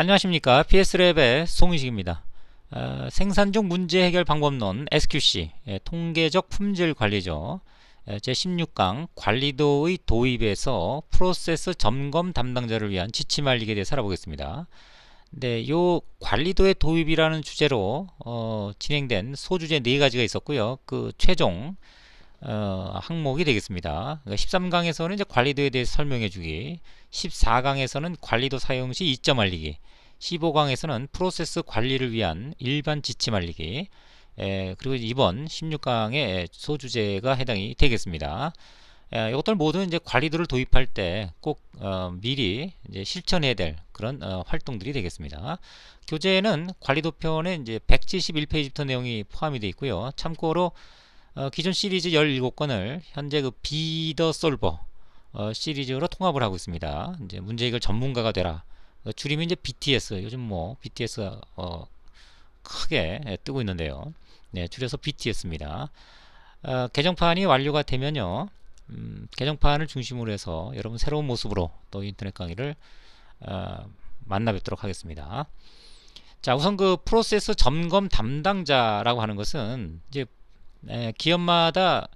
안녕하십니까 PS랩의 송희식입니다. 어, 생산 중 문제 해결 방법론 SQC 예, 통계적 품질 관리죠. 예, 제16강 관리도의 도입에서 프로세스 점검 담당자를 위한 지침 알리기에 대해서 알아보겠습니다. 네, 요 관리도의 도입이라는 주제로 어, 진행된 소주제 네 가지가 있었고요. 그 최종 어, 항목이 되겠습니다. 그러니까 13강에서는 이제 관리도에 대해서 설명해 주기, 14강에서는 관리도 사용 시 이점 알리기, 15강에서는 프로세스 관리를 위한 일반 지침 알리기, 에, 그리고 이번 16강의 소주제가 해당이 되겠습니다. 에, 이것들 모두 이제 관리도를 도입할 때꼭 어, 미리 이제 실천해야 될 그런 어, 활동들이 되겠습니다. 교재에는 관리도 편에 이제 171페이지부터 내용이 포함이 되어 있고요. 참고로 어, 기존 시리즈 17권을 현재 그 비더 솔버 어, 시리즈로 통합을 하고 있습니다. 이제 문제 해결 전문가가 되라. 어, 줄이면 이제 BTS. 요즘 뭐 BTS가 어, 크게 예, 뜨고 있는데요. 네, 줄여서 BTS입니다. 어, 개정판이 완료가 되면요. 음, 개정판을 중심으로 해서 여러분 새로운 모습으로 또 인터넷 강의를 어, 만나 뵙도록 하겠습니다. 자, 우선 그 프로세스 점검 담당자라고 하는 것은 이제 에, 기업마다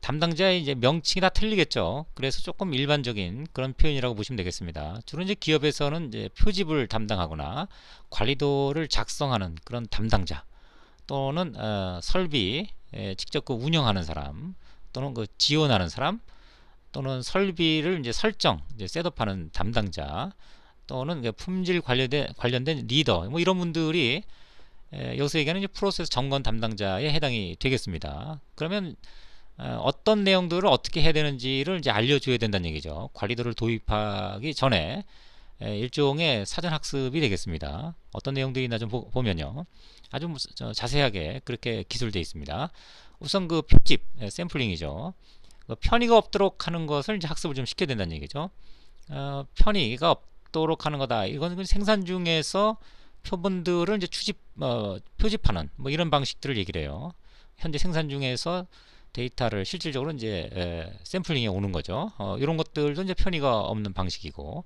담당자의 이제 명칭이 다 틀리겠죠. 그래서 조금 일반적인 그런 표현이라고 보시면 되겠습니다. 주로 이제 기업에서는 이제 표집을 담당하거나 관리도를 작성하는 그런 담당자 또는 어, 설비 에, 직접 그 운영하는 사람 또는 그 지원하는 사람 또는 설비를 이제 설정 이제 셋업하는 담당자 또는 그 품질 관련된 관련된 리더 뭐 이런 분들이 에, 여기서 얘기하는 이제 프로세스 점검 담당자에 해당이 되겠습니다. 그러면 어, 어떤 내용들을 어떻게 해야 되는지를 이제 알려줘야 된다는 얘기죠. 관리도를 도입하기 전에 에, 일종의 사전 학습이 되겠습니다. 어떤 내용들이 있나 좀 보, 면요 아주 자세하게 그렇게 기술되어 있습니다. 우선 그 표집, 에, 샘플링이죠. 그 편의가 없도록 하는 것을 이제 학습을 좀 시켜야 된다는 얘기죠. 어, 편의가 없도록 하는 거다. 이건 생산 중에서 표본들을 이제 추집 어, 표집하는 뭐 이런 방식들을 얘기를 해요. 현재 생산 중에서 데이터를 실질적으로 이제 에, 샘플링에 오는 거죠. 어, 이런 것들도 이제 편의가 없는 방식이고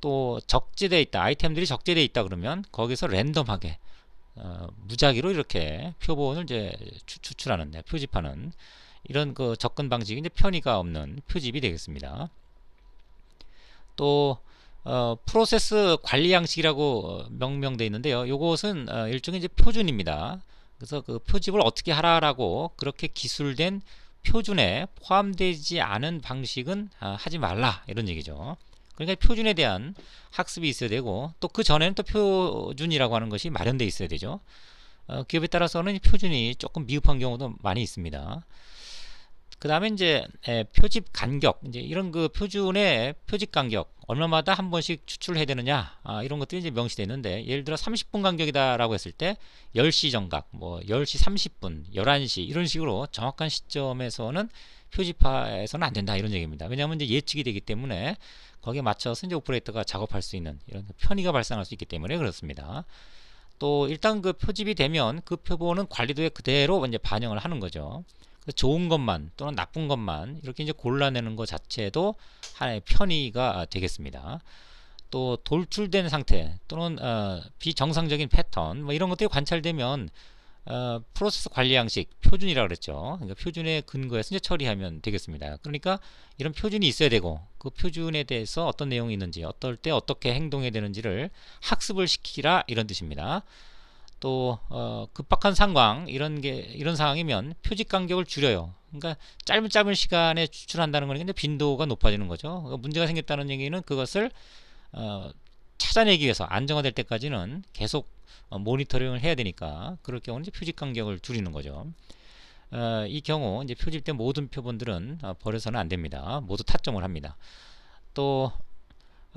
또 적재되어 있다. 아이템들이 적재되어 있다 그러면 거기서 랜덤하게 어, 무작위로 이렇게 표본을 이제 추, 출하는 표집하는 이런 그 접근 방식이 이제 편의가 없는 표집이 되겠습니다. 또 어, 프로세스 관리 양식이라고 명명되어 있는데요. 이것은 어, 일종의 이제 표준입니다. 그래서 그 표집을 어떻게 하라라고 그렇게 기술된 표준에 포함되지 않은 방식은 아, 하지 말라 이런 얘기죠. 그러니까 표준에 대한 학습이 있어야 되고 또 그 전에는 또 표준이라고 하는 것이 마련되어 있어야 되죠. 어, 기업에 따라서는 표준이 조금 미흡한 경우도 많이 있습니다. 그 다음에 이제 에, 표집 간격. 이제 이런 그 표준의 표집 간격. 얼마마다 한 번씩 추출해야 되느냐. 아, 이런 것들이 이제 명시되어 있는데 예를 들어 30분 간격이다라고 했을 때 10시 정각 뭐 10시 30분 11시 이런 식으로 정확한 시점에서는 표집화해서는 안 된다 이런 얘기입니다. 왜냐하면 이제 예측이 되기 때문에 거기에 맞춰서 이제 오퍼레이터가 작업할 수 있는 이런 편의가 발생할 수 있기 때문에 그렇습니다. 또 일단 그 표집이 되면 그 표본은 관리도에 그대로 이제 반영을 하는 거죠 좋은 것만 또는 나쁜 것만 이렇게 이제 골라내는 것 자체도 하나의 편의가 되겠습니다. 또 돌출된 상태 또는 어, 비정상적인 패턴 뭐 이런 것들이 관찰되면 어, 프로세스 관리 양식 표준이라고 그랬죠. 그러니까 표준에 근거해서 이제 처리하면 되겠습니다. 그러니까 이런 표준이 있어야 되고 그 표준에 대해서 어떤 내용이 있는지 어떨 때 어떻게 행동해야 되는지를 학습을 시키라 이런 뜻입니다. 또 어, 급박한 상황 이런 게 이런 상황이면 표직 간격을 줄여요. 그러니까 짧은 짧은 시간에 추출한다는 거는 빈도가 높아지는 거죠. 그러니까 문제가 생겼다는 얘기는 그것을 어, 찾아내기 위해서 안정화될 때까지는 계속 어, 모니터링을 해야 되니까 그럴 경우는 이제 표직 간격을 줄이는 거죠. 어, 이 경우 이제 표집된 모든 표본들은 어, 버려서는 안 됩니다. 모두 타점을 합니다. 또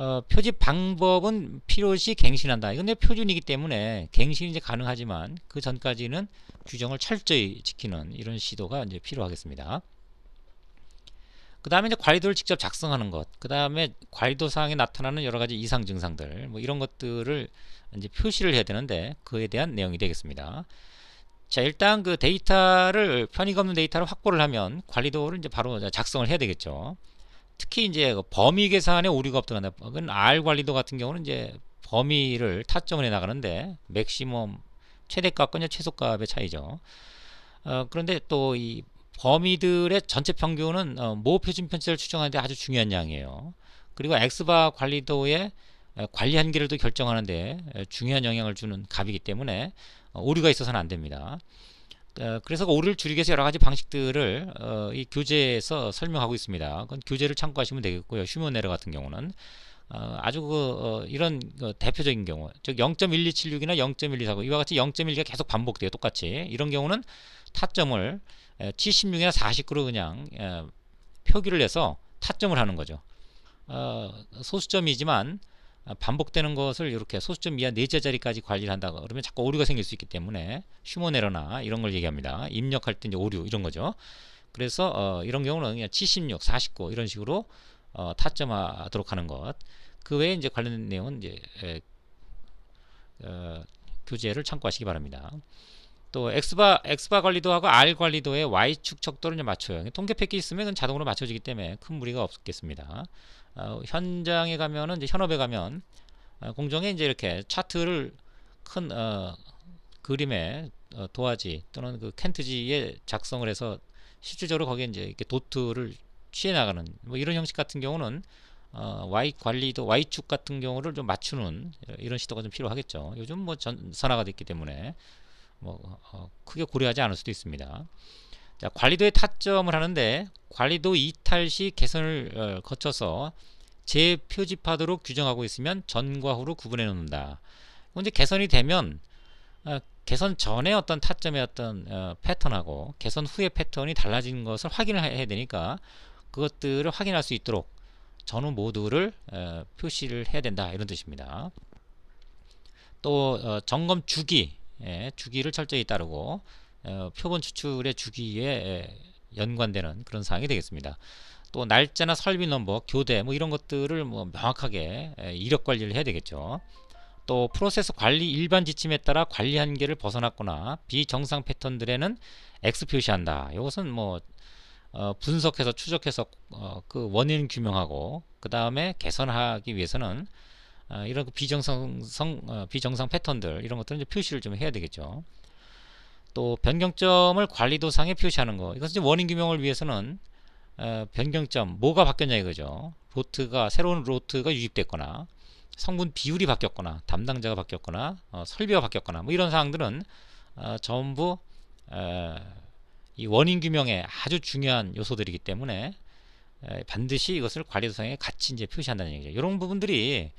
어, 표집 방법은 필요시 갱신한다. 이건 내 표준이기 때문에 갱신이 이제 가능하지만 그 전까지는 규정을 철저히 지키는 이런 시도가 이제 필요하겠습니다. 그 다음에 이제 관리도를 직접 작성하는 것, 그 다음에 관리도 사항에 나타나는 여러 가지 이상 증상들, 뭐 이런 것들을 이제 표시를 해야 되는데 그에 대한 내용이 되겠습니다. 자, 일단 그 데이터를 편의가 없는 데이터를 확보를 하면 관리도를 이제 바로 작성을 해야 되겠죠. 특히 이제 그 범위 계산에 오류가 없다거나 R 관리도 같은 경우는 이제 범위를 타점을 해 나가는데 맥시멈 최대값과 최소값의 차이죠. 어, 그런데 또 이 범위들의 전체 평균은 어, 모 표준 편차를 추정하는데 아주 중요한 양이에요. 그리고 엑스바 관리도의 에, 관리 한계를 또 결정하는데 에, 중요한 영향을 주는 값이기 때문에 어, 오류가 있어서는 안 됩니다. 어, 그래서 그 오류를 줄이기 위해서 여러 가지 방식들을 어, 이 교재에서 설명하고 있습니다. 그건 교재를 참고하시면 되겠고요. 휴먼 에러 같은 경우는 어, 아주 그 어, 이런 그 대표적인 경우, 즉 0.1276이나 0.1249 이와 같이 0.1가 계속 반복돼요. 똑같이 이런 경우는 타점을 76이나 49로 그냥 에, 표기를 해서 타점을 하는 거죠. 어, 소수점이지만 아, 반복되는 것을 이렇게 소수점 이하 4자자리까지 관리를 한다 그러면 자꾸 오류가 생길 수 있기 때문에 휴먼 에러나 이런 걸 얘기합니다. 입력할 때 이제 오류 이런 거죠. 그래서 어, 이런 경우는 그냥 76, 49 이런 식으로 어, 타점하도록 하는 것. 그 외에 이제 관련 내용은 이제 에, 어, 교재를 참고하시기 바랍니다. 또 X바 X바 관리도 하고 R 관리도의 Y축 척도를 맞춰요. 통계 패키지 있으면 자동으로 맞춰지기 때문에 큰 무리가 없겠습니다. 어, 현장에 가면은 이제 현업에 가면 어, 공정에 이제 이렇게 차트를 큰 어, 그림에 어, 도화지 또는 그 켄트지에 작성을 해서 실질적으로 거기에 이제 이렇게 도트를 취해 나가는 뭐 이런 형식 같은 경우는 어, Y 관리도 Y축 같은 경우를 좀 맞추는 이런 시도가 좀 필요하겠죠. 요즘 뭐 전선화가 됐기 때문에 뭐 어, 크게 고려하지 않을 수도 있습니다. 자, 관리도에 타점을 하는데 관리도 이탈 시 개선을 어, 거쳐서 재표집하도록 규정하고 있으면 전과 후로 구분해 놓는다. 이제 개선이 되면 어, 개선 전에 어떤 타점의 어떤 어, 패턴하고 개선 후의 패턴이 달라진 것을 확인을 해야 되니까 그것들을 확인할 수 있도록 전후 모두를 어, 표시를 해야 된다 이런 뜻입니다. 또 어, 점검 주기 예, 주기를 철저히 따르고 어, 표본 추출의 주기에 예, 연관되는 그런 사항이 되겠습니다. 또 날짜나 설비 넘버, 교대 뭐 이런 것들을 뭐 명확하게 예, 이력 관리를 해야 되겠죠. 또 프로세스 관리 일반 지침에 따라 관리 한계를 벗어났거나 비정상 패턴들에는 X 표시한다. 이것은 뭐 어, 분석해서 추적해서 어, 그 원인 규명하고 그 다음에 개선하기 위해서는 어, 이런 그 비정상 성, 비정상 패턴들 이런 것들은 이제 표시를 좀 해야 되겠죠. 또 변경점을 관리도상에 표시하는 거 이것은 이제 원인 규명을 위해서는 어, 변경점 뭐가 바뀌었냐 이거죠 로트가 새로운 로트가 유입됐거나 성분 비율이 바뀌었거나 담당자가 바뀌었거나 어, 설비가 바뀌었거나 뭐 이런 사항들은 어, 전부 어, 이 원인 규명에 아주 중요한 요소들이기 때문에 에, 반드시 이것을 관리도상에 같이 이제 표시한다는 얘기죠. 이런 부분들이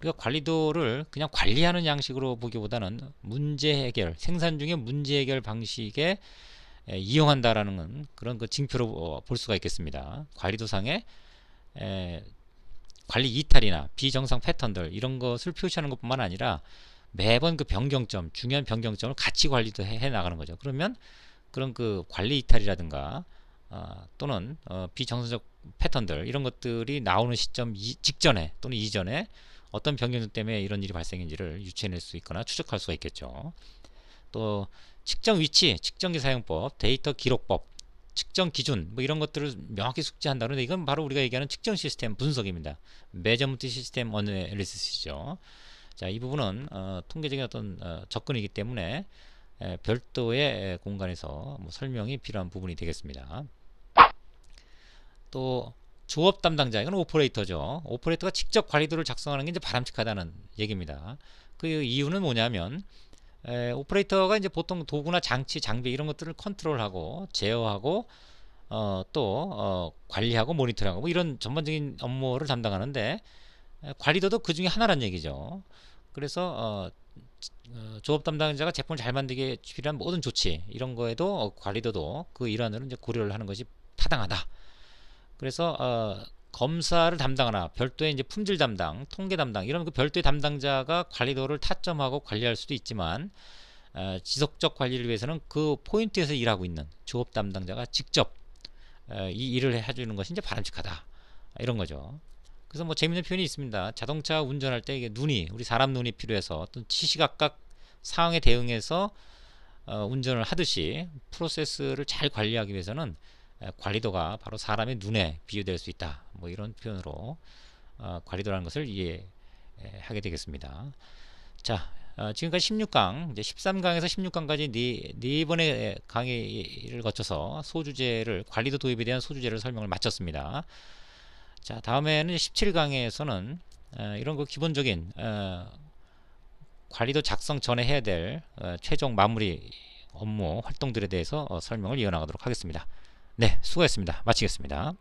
우리가 관리도를 그냥 관리하는 양식으로 보기보다는 문제 해결, 생산 중에 문제 해결 방식에 에, 이용한다라는 그런 그 징표로 어, 볼 수가 있겠습니다. 관리도상에 에, 관리 이탈이나 비정상 패턴들 이런 것을 표시하는 것뿐만 아니라 매번 그 변경점, 중요한 변경점을 같이 관리도 해, 해 나가는 거죠. 그러면 그런 그 관리 이탈이라든가 어, 또는 어, 비정상적 패턴들 이런 것들이 나오는 시점 이, 직전에 또는 이전에 어떤 변경 때문에 이런 일이 발생인지를 유추해낼 수 있거나 추적할 수가 있겠죠. 또 측정 위치, 측정기 사용법, 데이터 기록법, 측정 기준 뭐 이런 것들을 명확히 숙지한다. 그런데 이건 바로 우리가 얘기하는 측정 시스템 분석입니다. 매저먼트 시스템 어널리시스죠. 자, 이 부분은 어, 통계적인 어떤 어, 접근이기 때문에 에, 별도의 공간에서 뭐 설명이 필요한 부분이 되겠습니다. 또 조업 담당자 이건 오퍼레이터죠. 오퍼레이터가 직접 관리도를 작성하는 게 이제 바람직하다는 얘기입니다. 그 이유는 뭐냐면 에, 오퍼레이터가 이제 보통 도구나 장치, 장비 이런 것들을 컨트롤하고 제어하고 어, 또 어, 관리하고 모니터링하고 뭐 이런 전반적인 업무를 담당하는데 에, 관리도도 그 중에 하나란 얘기죠. 그래서 어, 어, 조업 담당자가 제품을 잘 만들기에 필요한 모든 조치 이런 거에도 어, 관리도도 그 일환으로 이제 고려를 하는 것이 타당하다. 그래서 어, 검사를 담당하나 별도의 이제 품질 담당, 통계 담당 이런 그 별도의 담당자가 관리도를 타점하고 관리할 수도 있지만 어, 지속적 관리를 위해서는 그 포인트에서 일하고 있는 조업 담당자가 직접 어, 이 일을 해주는 것이 이제 바람직하다 이런 거죠. 그래서 뭐 재밌는 표현이 있습니다. 자동차 운전할 때 이게 눈이 우리 사람 눈이 필요해서 어떤 시시각각 상황에 대응해서 어, 운전을 하듯이 프로세스를 잘 관리하기 위해서는 관리도가 바로 사람의 눈에 비유될 수 있다. 뭐 이런 표현으로 어, 관리도라는 것을 이해해 예, 하게 되겠습니다. 자, 어, 지금까지 16강, 이제 13강에서 16강까지 네, 네 번의 강의를 거쳐서 소주제를 관리도 도입에 대한 소주제를 설명을 마쳤습니다. 자, 다음에는 17강에서는 어, 이런 그 기본적인 어, 관리도 작성 전에 해야 될 어, 최종 마무리 업무 활동들에 대해서 어, 설명을 이어나가도록 하겠습니다. 네, 수고했습니다. 마치겠습니다.